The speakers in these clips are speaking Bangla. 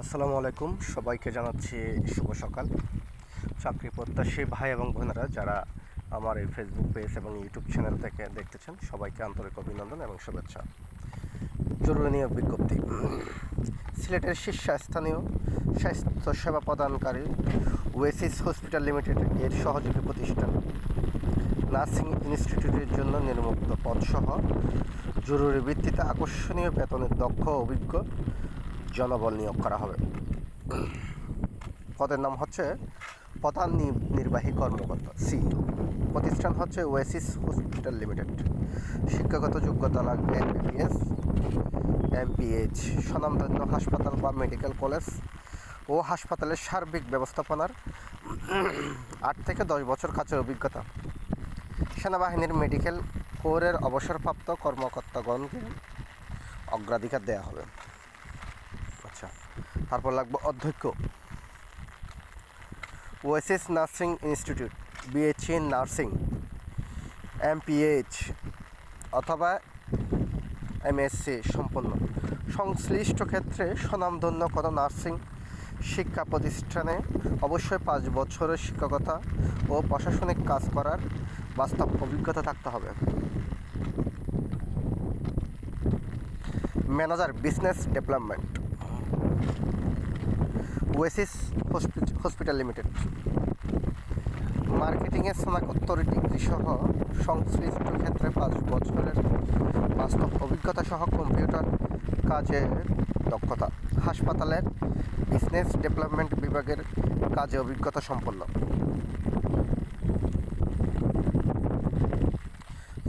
আসসালামু আলাইকুম। সবাইকে জানাচ্ছি শুভ সকাল। চাকরি প্রত্যাশী ভাই এবং বোনেরা যারা আমার এই ফেসবুক পেজ এবং ইউটিউব চ্যানেল থেকে দেখতেছেন, সবাইকে আন্তরিক অভিনন্দন এবং শুভেচ্ছা। জরুরি বিজ্ঞপ্তি। সিলেটের শীর্ষস্থানীয় স্বাস্থ্য সেবা প্রদানকারী ওয়েসিস হসপিটাল লিমিটেড এর সহযোগী প্রতিষ্ঠান নার্সিং ইনস্টিটিউটের জন্য নির্মুক্ত পদসহ জরুরি ভিত্তিতে আকর্ষণীয় বেতনের দক্ষ অভিজ্ঞ জনবল নিয়োগ করা হবে। পদের নাম হচ্ছে প্রধান নির্বাহী কর্মকর্তা, সিইও। প্রতিষ্ঠান হচ্ছে ওয়েসিস হসপিটাল লিমিটেড। শিক্ষাগত যোগ্যতা লাগবে এমবিবিএস এমপিএইচ স্বনামধন্য হাসপাতাল বা মেডিকেল কলেজ ও হাসপাতালের সার্বিক ব্যবস্থাপনার আট থেকে দশ বছর কাজের অভিজ্ঞতা। সেনাবাহিনীর মেডিকেল কোরের অবসরপ্রাপ্ত কর্মকর্তাগণকে অগ্রাধিকার দেওয়া হবে। তারপর লাগবে অধ্যক্ষ। Oasis nursing institute in nursing, MPH অথবা এমএসসি সম্পন্ন। সংশ্লিষ্ট ক্ষেত্রে স্বনামধন্য কোনো নার্সিং শিক্ষা প্রতিষ্ঠানে অবশ্যই পাঁচ বছরের শিক্ষকতা ও প্রশাসনিক কাজ করার বাস্তব অভিজ্ঞতা থাকতে হবে। Manager, business development. Oasis hospital limited. মার্কেটিংয়ের ডিগ্রি সহ সংশ্লিষ্ট ক্ষেত্রে পাঁচ বছরের বাস্তব অভিজ্ঞতা সহ কম্পিউটার কাজে দক্ষতা। হাসপাতালের বিজনেস ডেভেলপমেন্ট বিভাগের কাজে অভিজ্ঞতা সম্পন্ন।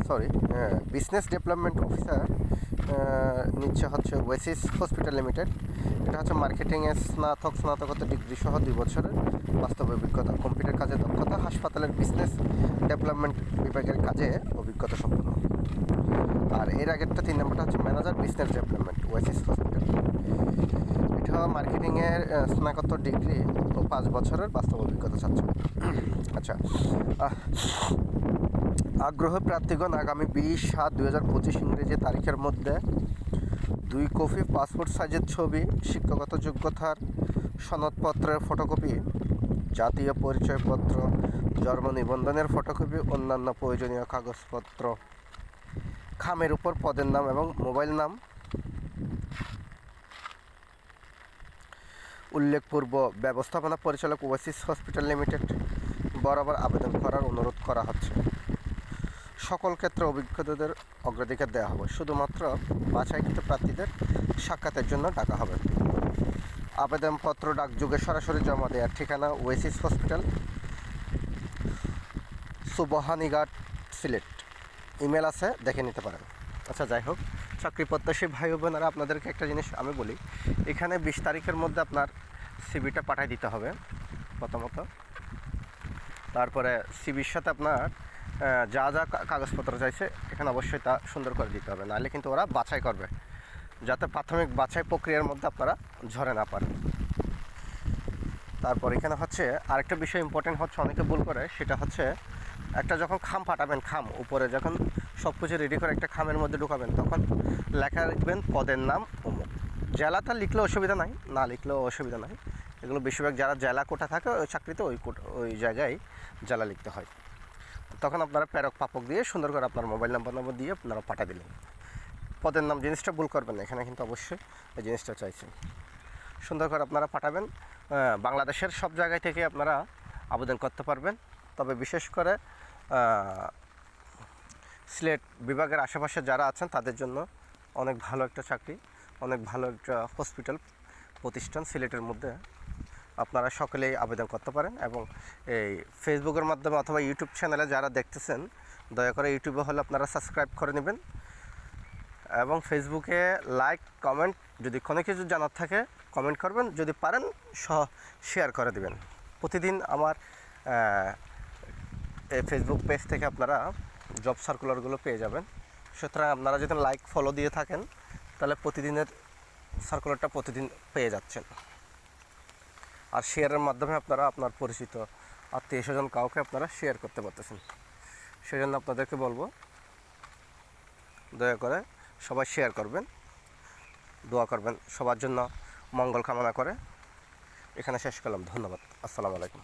সরি বিজনেস ডেভেলপমেন্ট অফিসার নিচ্ছে হচ্ছে ওয়েসিস হসপিটাল লিমিটেড এটা হচ্ছে মার্কেটিংয়ে স্নাতক স্নাতকোত্তর ডিগ্রি সহ দুই বছরের বাস্তব অভিজ্ঞতা কম্পিউটার কাজে দক্ষতা হাসপাতালের বিজনেস ডেভেলপমেন্ট বিভাগের কাজে অভিজ্ঞতা সম্পন্ন। আর এর আগেরটা তিন নম্বরটা হচ্ছে manager business development Oasis hospital এটা মার্কেটিংয়ের আহ, স্নাতকোত্তর ডিগ্রি ও পাঁচ বছরের বাস্তব অভিজ্ঞতা চাচ্ছে আচ্ছা আগ্রহ প্রার্থীগণ আগামী বিশ সাত দুই হাজার পঁচিশ ইংরেজি তারিখের মধ্যে দুই কপি, পাসপোর্ট সাইজের ছবি, শিক্ষাগত যোগ্যতার সনদপত্রের ফটোকপি, জাতীয় পরিচয়পত্র, জন্ম নিবন্ধনের ফটোকপি, অন্যান্য প্রয়োজনীয় কাগজপত্র, খামের উপর পদের নাম এবং মোবাইল নাম উল্লেখপূর্ব ব্যবস্থাপনা পরিচালক ওয়েসিস হসপিটাল লিমিটেড বরাবর আবেদন করার অনুরোধ করা হচ্ছে। সকল ক্ষেত্রে অভিজ্ঞতাদের অগ্রাধিকার দেওয়া হবে। শুধুমাত্র বাছাইকৃত প্রার্থীদের সাক্ষাতের জন্য ডাকা হবে। আবেদনপত্র ডাকযোগে সরাসরি জমা দেওয়ার ঠিকানা Oasis hospital, Subhanighat, Sylhet. Email আছে, দেখে নিতে পারেন। আচ্ছা যাই হোক, চাকরি প্রত্যাশী ভাই বোনেরা, আপনাদেরকে একটা জিনিস আমি বলি। এখানে বিশ তারিখের মধ্যে আপনার সিবিটা পাঠিয়ে দিতে হবে প্রথমত। তারপরে সিবির সাথে আপনার যা যা কাগজপত্র চাইছে, এখানে অবশ্যই তা সুন্দর করে দিতে হবে। নাহলে কিন্তু ওরা বাছাই করবে। যাতে প্রাথমিক বাছাই প্রক্রিয়ার মধ্যে আপনারা ঝরে না পারেন তারপর এখানে হচ্ছে আরেকটা বিষয় ইম্পর্টেন্ট হচ্ছে, অনেকে ভুল করে, সেটা হচ্ছে একটা যখন খাম ফাটাবেন, খাম, উপরে যখন সব কিছু রেডি করে একটা খামের মধ্যে ঢুকাবেন, তখন লেখা লিখবেন পদের নাম অমুক। জেলাটা লিখলে অসুবিধা নাই, না লিখলেও অসুবিধা নাই। এগুলো বেশিরভাগ যারা জেলা কোটা থাকে, ওই চাকরিতে ওই ওই জায়গায় জেলা লিখতে হয়। তখন আপনারা প্যারক পাপক দিয়ে সুন্দর করে আপনার মোবাইল নাম্বার নম্বর দিয়ে আপনারা পাঠা দিলেন। পদের নাম জিনিসটা ভুল করবেন এখানে কিন্তু অবশ্যই এই জিনিসটা চাইছে সুন্দর করে আপনারা পাঠাবেন বাংলাদেশের সব জায়গায় থেকে আপনারা আবেদন করতে পারবেন। তবে বিশেষ করে সিলেট বিভাগের আশেপাশে যারা আছেন, তাদের জন্য অনেক ভালো একটা চাকরি, অনেক ভালো একটা হসপিটাল প্রতিষ্ঠান সিলেটের মধ্যে। আপনারা সকলেই আবেদন করতে পারেন এবং এই ফেসবুকের মাধ্যমে অথবা ইউটিউব চ্যানেলে যারা দেখতেছেন, দয়া করে ইউটিউবে হলে আপনারা সাবস্ক্রাইব করে নেবেন। এবং ফেসবুকে লাইক কমেন্ট যদি কোনো কিছু জানার থাকে কমেন্ট করবেন। যদি পারেন, সহ শেয়ার করে দেবেন। প্রতিদিন আমার এই ফেসবুক পেজ থেকে আপনারা জব সার্কুলারগুলো পেয়ে যাবেন। সুতরাং আপনারা যদি লাইক ফলো দিয়ে থাকেন, তাহলে প্রতিদিনের সার্কুলারটা প্রতিদিন পেয়ে যাচ্ছেন। আর শেয়ারের মাধ্যমে আপনারা আপনার পরিচিত আত্মীয় স্বজন কাউকে আপনারা শেয়ার করতে পারতেছেন। সেই জন্য আপনাদেরকে বলব, দয়া করে সবাই শেয়ার করবেন, দোয়া করবেন, সবার জন্য মঙ্গল কামনা করে। এখানে শেষ করলাম, ধন্যবাদ। আসসালামু আলাইকুম।